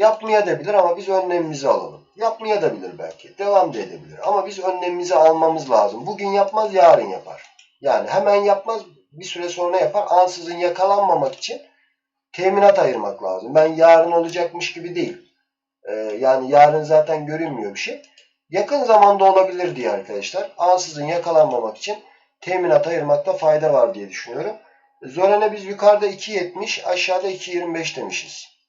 Yapmaya da bilir ama biz önlemimizi alalım. Yapmaya da bilir belki. Devam da edebilir. Ama biz önlemimizi almamız lazım. Bugün yapmaz, yarın yapar. Yani hemen yapmaz, bir süre sonra yapar. Ansızın yakalanmamak için teminat ayırmak lazım. Ben yarın olacakmış gibi değil. Ee, yani yarın zaten görünmüyor bir şey. Yakın zamanda olabilir diye arkadaşlar. Ansızın yakalanmamak için teminat ayırmakta fayda var diye düşünüyorum. Zoren'e biz yukarıda 2.70 aşağıda 2.25 demişiz.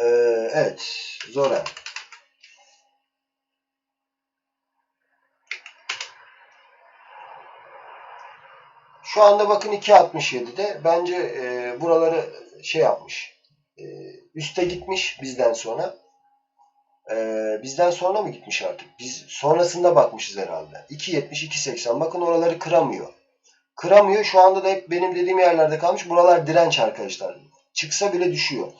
Ee, evet Zoren. Şu anda bakın 2.67'de. Bence e, buraları şey yapmış. E, üste gitmiş bizden sonra. E, bizden sonra mı gitmiş artık? Biz sonrasında bakmışız herhalde. 2.70, 2.80. Bakın oraları kıramıyor. Kıramıyor. Şu anda da hep benim dediğim yerlerde kalmış. Buralar direnç arkadaşlar. Çıksa bile düşüyor.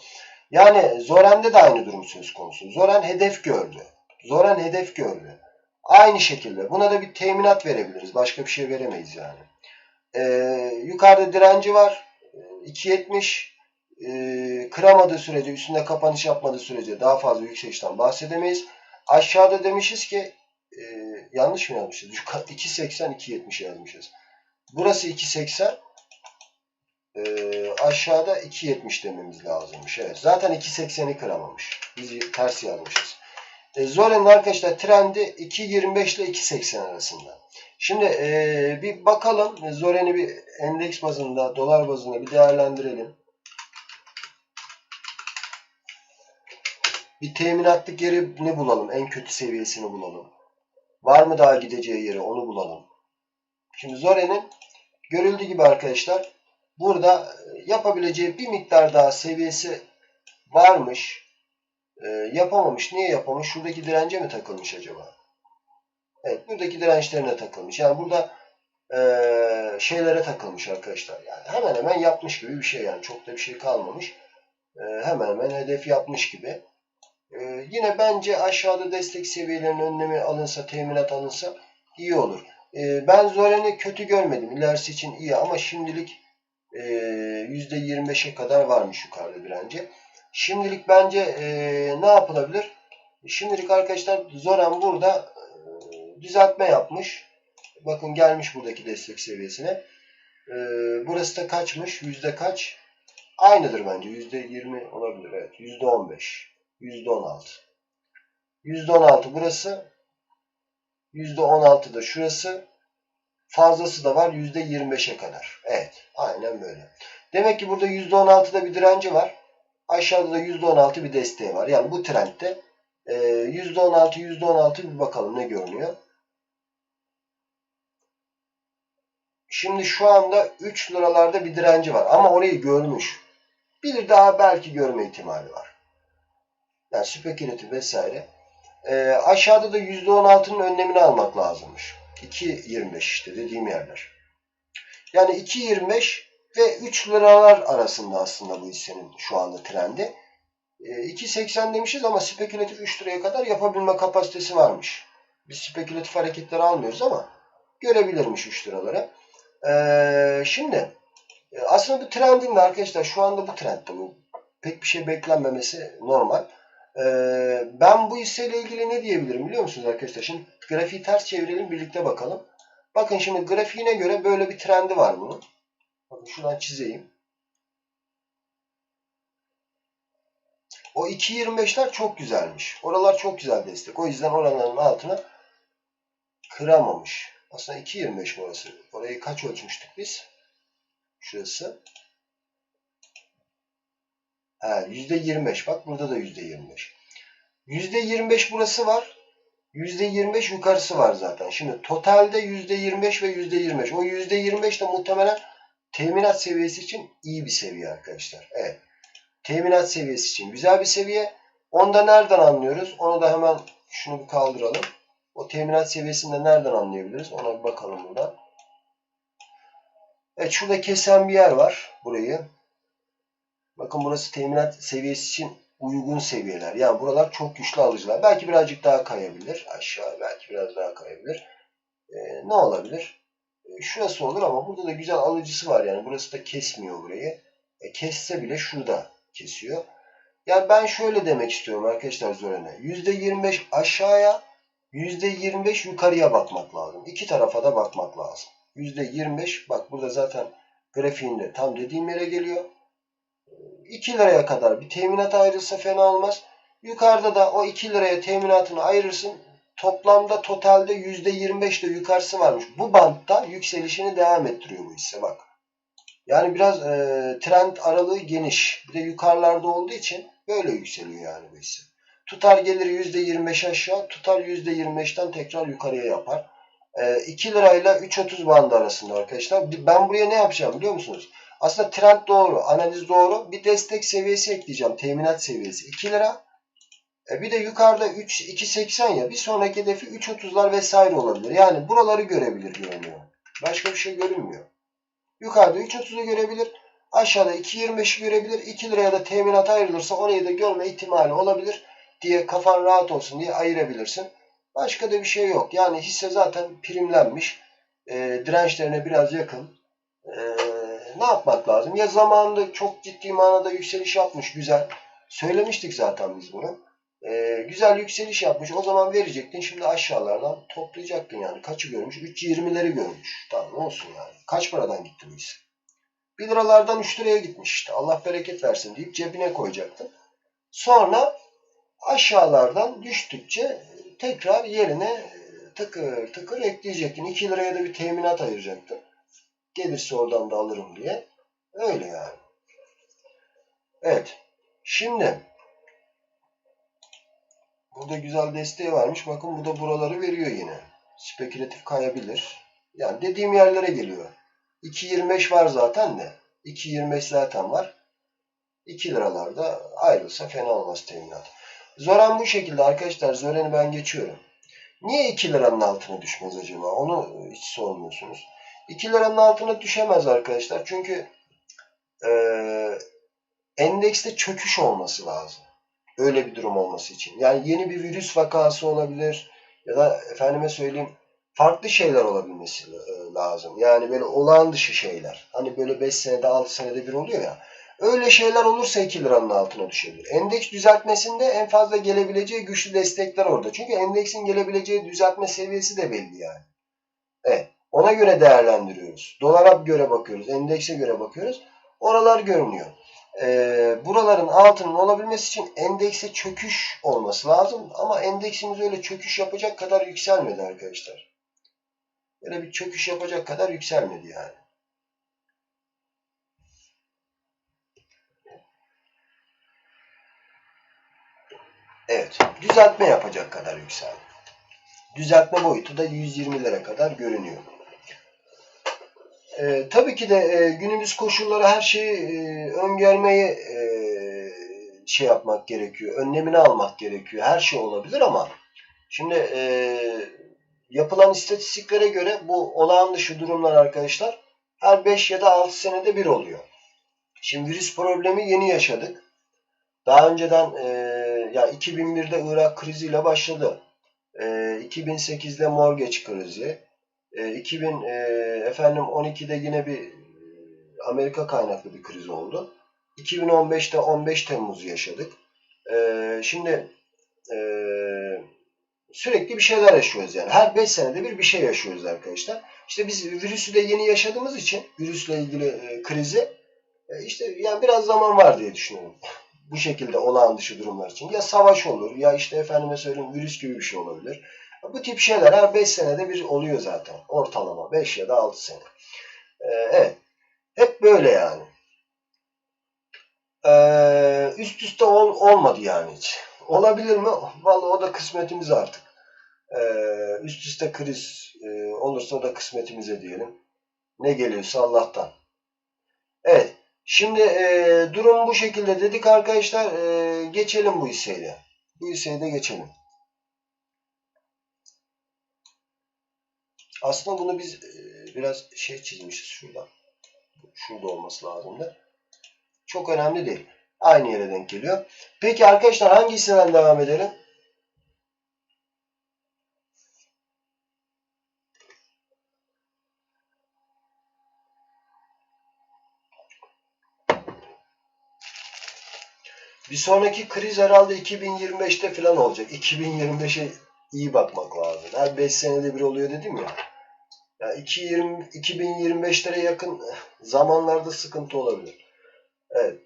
Yani Zoren'de de aynı durum söz konusu. Zoren hedef gördü. Zoren hedef gördü. Aynı şekilde. Buna da bir teminat verebiliriz. Başka bir şey veremeyiz yani. Ee, yukarıda direnci var. 2.70 ee, kıramadığı sürece, üstünde kapanış yapmadığı sürece daha fazla yükselişten bahsedemeyiz. Aşağıda demişiz ki e, yanlış mı yazmışız? 2.80 2.70 yazmışız. Burası 2.80 ee, aşağıda 2.70 dememiz lazımmış. Evet. Zaten 2.80'i kıramamış. Biz ters yazmışız. E, Zoren'in arkadaşlar trendi 2.25 ile 2.80 arasında. Şimdi e, bir bakalım. Zoren'i bir endeks bazında, dolar bazında bir değerlendirelim. Bir teminatlık yeri ne bulalım? En kötü seviyesini bulalım. Var mı daha gideceği yeri onu bulalım. Şimdi Zoren'in görüldüğü gibi arkadaşlar burada yapabileceği bir miktar daha seviyesi varmış. E, yapamamış. Niye yapamamış? Şuradaki dirence mi takılmış acaba? Evet buradaki dirençlerine takılmış. Yani burada e, şeylere takılmış arkadaşlar. Yani hemen hemen yapmış gibi bir şey yani. Çok da bir şey kalmamış. E, hemen hemen hedef yapmış gibi. E, yine bence aşağıda destek seviyelerinin önlemi alınsa, teminat alınsa iyi olur. E, ben Zoren'i kötü görmedim. İlerisi için iyi ama şimdilik e, %25'e kadar varmış yukarıda direnci. Şimdilik bence e, ne yapılabilir? Şimdilik arkadaşlar Zoren burada düzeltme yapmış. Bakın gelmiş buradaki destek seviyesine. Ee, burası da kaçmış? Yüzde kaç? Aynıdır bence. Yüzde yirmi olabilir. Evet. Yüzde on beş. Yüzde on altı. Yüzde on altı burası. Yüzde on altı da şurası. Fazlası da var. Yüzde yirmi beşe kadar. Evet. Aynen böyle. Demek ki burada yüzde on altıda bir direnci var. Aşağıda da yüzde on altı bir desteği var. Yani bu yüzde on altı bir bakalım ne görünüyor. Şimdi şu anda 3 liralarda bir direnci var. Ama orayı görmüş. Bir daha belki görme ihtimali var. Yani spekülatif vesaire. E, aşağıda da %16'nın önlemini almak lazımmış. 2.25 işte dediğim yerler. Yani 2.25 ve 3 liralar arasında aslında bu hissenin şu anda trendi. E, 2.80 demişiz ama spekülatif 3 liraya kadar yapabilme kapasitesi varmış. Biz spekülatif hareketleri almıyoruz ama görebilirmiş 3 liralara. Ee, şimdi e, aslında bu trendin de arkadaşlar şu anda bu trendde bu pek bir şey beklenmemesi normal. Ee, ben bu hisseyle ilgili ne diyebilirim biliyor musunuz arkadaşlar? Şimdi grafiği ters çevirelim birlikte bakalım. Bakın şimdi grafiğine göre böyle bir trendi var bunun. Bakın şuradan çizeyim. O 2.25'ler çok güzelmiş. Oralar çok güzel destek. O yüzden oranların altına kıramamış. Aslında 2.25 burası. Orayı kaç ölçmüştük biz? Şurası. He, %25. Bak burada da %25. %25 burası var. %25 yukarısı var zaten. Şimdi totalde %25 ve %25. O %25 de muhtemelen teminat seviyesi için iyi bir seviye arkadaşlar. Evet. Teminat seviyesi için güzel bir seviye. Onda nereden anlıyoruz? Onu da hemen şunu bir kaldıralım. O teminat seviyesinde nereden anlayabiliriz? Ona bir bakalım buradan. Evet şurada kesen bir yer var. Burayı. Bakın burası teminat seviyesi için uygun seviyeler. Yani buralar çok güçlü alıcılar. Belki birazcık daha kayabilir. Aşağı belki biraz daha kayabilir. Ee, ne olabilir? Ee, şurası olur ama burada da güzel alıcısı var. Yani burası da kesmiyor burayı. E, kesse bile şurada kesiyor. Yani ben şöyle demek istiyorum arkadaşlar Zoren'e. %25 aşağıya, %25 yukarıya bakmak lazım. İki tarafa da bakmak lazım. %25 bak burada zaten grafiğinde tam dediğim yere geliyor. 2 liraya kadar bir teminat ayrılsa fena olmaz. Yukarıda da o 2 liraya teminatını ayırırsın. Toplamda totalde %25 de yukarısı varmış. Bu bantta yükselişini devam ettiriyor bu hisse bak. Yani biraz e, trend aralığı geniş. Bir de yukarılarda olduğu için böyle yükseliyor yani bu hisse. Tutar geliri %25 aşağı, tutar %25'ten tekrar yukarıya yapar. E, 2 lirayla 3.30 bandı arasında arkadaşlar. Ben buraya ne yapacağım biliyor musunuz? Aslında trend doğru, analiz doğru. Bir destek seviyesi ekleyeceğim. Teminat seviyesi 2 lira. E bir de yukarıda 3 2.80 ya. Bir sonraki hedefi 3.30'lar vesaire olabilir. Yani buraları görebilir görünüyor. Başka bir şey görünmüyor. Yukarıda 3.30'u görebilir. Aşağıda 2.25'i görebilir. 2 liraya da teminat ayrılırsa orayı da görme ihtimali olabilir diye kafan rahat olsun diye ayırabilirsin. Başka da bir şey yok. Yani hisse zaten primlenmiş. E, dirençlerine biraz yakın. E, ne yapmak lazım? Ya zamanında çok ciddi manada yükseliş yapmış güzel. Söylemiştik zaten biz bunu. E, güzel yükseliş yapmış. O zaman verecektin. Şimdi aşağılardan toplayacaktın yani. Kaçı görmüş? 3.20'leri görmüş. Tamam olsun yani. Kaç paradan gitti bu hisse? 1 liralardan 3 liraya gitmiş işte. Allah bereket versin deyip cebine koyacaktın. Sonra aşağılardan düştükçe tekrar yerine tıkır tıkır ekleyecektin. 2 liraya da bir teminat ayıracaktın. Gelirse oradan da alırım diye. Öyle yani. Evet. Şimdi burada güzel desteği varmış. Bakın bu da buraları veriyor yine. Spekülatif kayabilir. Yani dediğim yerlere geliyor. 2.25 var zaten de. 2.25 zaten var. 2 liralarda ayrılsa fena olmaz teminat. Zoran bu şekilde arkadaşlar. Zoran'ı ben geçiyorum. Niye 2 liranın altına düşmez acaba? Onu hiç sormuyorsunuz. 2 liranın altına düşemez arkadaşlar. Çünkü e, endekste çöküş olması lazım. Öyle bir durum olması için. Yani yeni bir virüs vakası olabilir. Ya da efendime söyleyeyim farklı şeyler olabilmesi lazım. Yani böyle olağan dışı şeyler. Hani böyle 5 senede 6 senede bir oluyor ya. Öyle şeyler olursa 2 liranın altına düşebilir. Endeks düzeltmesinde en fazla gelebileceği güçlü destekler orada. Çünkü endeksin gelebileceği düzeltme seviyesi de belli yani. Evet. Ona göre değerlendiriyoruz. Dolara göre bakıyoruz. Endekse göre bakıyoruz. Oralar görünüyor. Ee, buraların altının olabilmesi için endekse çöküş olması lazım. Ama endeksimiz öyle çöküş yapacak kadar yükselmedi arkadaşlar. Öyle bir çöküş yapacak kadar yükselmedi yani. Evet. Düzeltme yapacak kadar yükseldi. Düzeltme boyutu da 120'lere kadar görünüyor. Ee, tabii ki de e, günümüz koşulları her şeyi e, öngörmeyi e, şey yapmak gerekiyor. Önlemini almak gerekiyor. Her şey olabilir ama şimdi e, yapılan istatistiklere göre bu olağan dışı durumlar arkadaşlar her 5 ya da 6 senede bir oluyor. Şimdi virüs problemi yeni yaşadık. Daha önceden e, yani 2001'de Irak kriziyle başladı. E, 2008'de mortgage krizi. E, 2000 e, efendim 12'de yine bir Amerika kaynaklı bir kriz oldu. 2015'te 15 Temmuz yaşadık. E, şimdi e, sürekli bir şeyler yaşıyoruz yani. Her 5 senede bir bir şey yaşıyoruz arkadaşlar. İşte biz virüsü de yeni yaşadığımız için virüsle ilgili e, krizi e, işte yani biraz zaman var diye düşünüyorum. Bu şekilde olağan dışı durumlar için. Ya savaş olur ya işte efendime söyleyeyim virüs gibi bir şey olabilir. Bu tip şeyler her 5 senede bir oluyor zaten. Ortalama 5 ya da 6 sene. Ee, evet. Hep böyle yani. Ee, üst üste ol, olmadı yani hiç. Olabilir mi? Vallahi o da kısmetimiz artık. Ee, üst üste kriz e, olursa da kısmetimize diyelim. Ne geliyorsa Allah'tan. Evet. Şimdi e, durum bu şekilde dedik arkadaşlar. E, geçelim bu hisseyle. Bu hisseyi de geçelim. Aslında bunu biz e, biraz şey çizmişiz şuradan. Şurada olması lazımdı. Çok önemli değil. Aynı yere denk geliyor. Peki arkadaşlar hangi hisseden devam edelim? Bir sonraki kriz herhalde 2025'te falan olacak. 2025'e iyi bakmak lazım. Her 5 senede bir oluyor dedim ya. Ya 220 2025'lere yakın zamanlarda sıkıntı olabilir. Evet.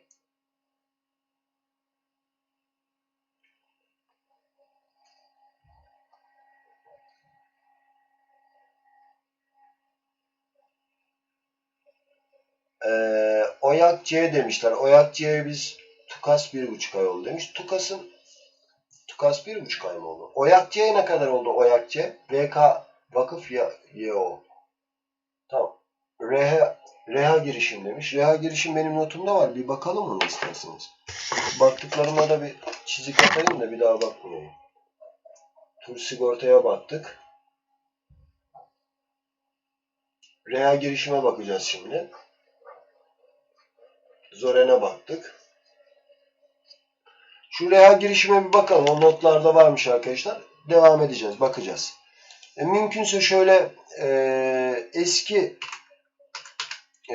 Ee, Oyak C demişler. Oyak C'ye biz Tukas bir buçuk ay oldu demiş. Tukas'ın Tukas bir buçuk ay mı oldu? Oyak C'ye ne kadar oldu Oyak C? VK Vakıf ya YO. Tamam. Reha, Reha girişim demiş. Reha girişim benim notumda var. Bir bakalım mı isterseniz? Baktıklarıma da bir çizik atayım da bir daha bakmayayım. Tur sigortaya baktık. Reha girişime bakacağız şimdi. Zoren'e baktık. Şu reha girişime bir bakalım. O notlarda varmış arkadaşlar. Devam edeceğiz. Bakacağız. E, mümkünse şöyle e, eski e,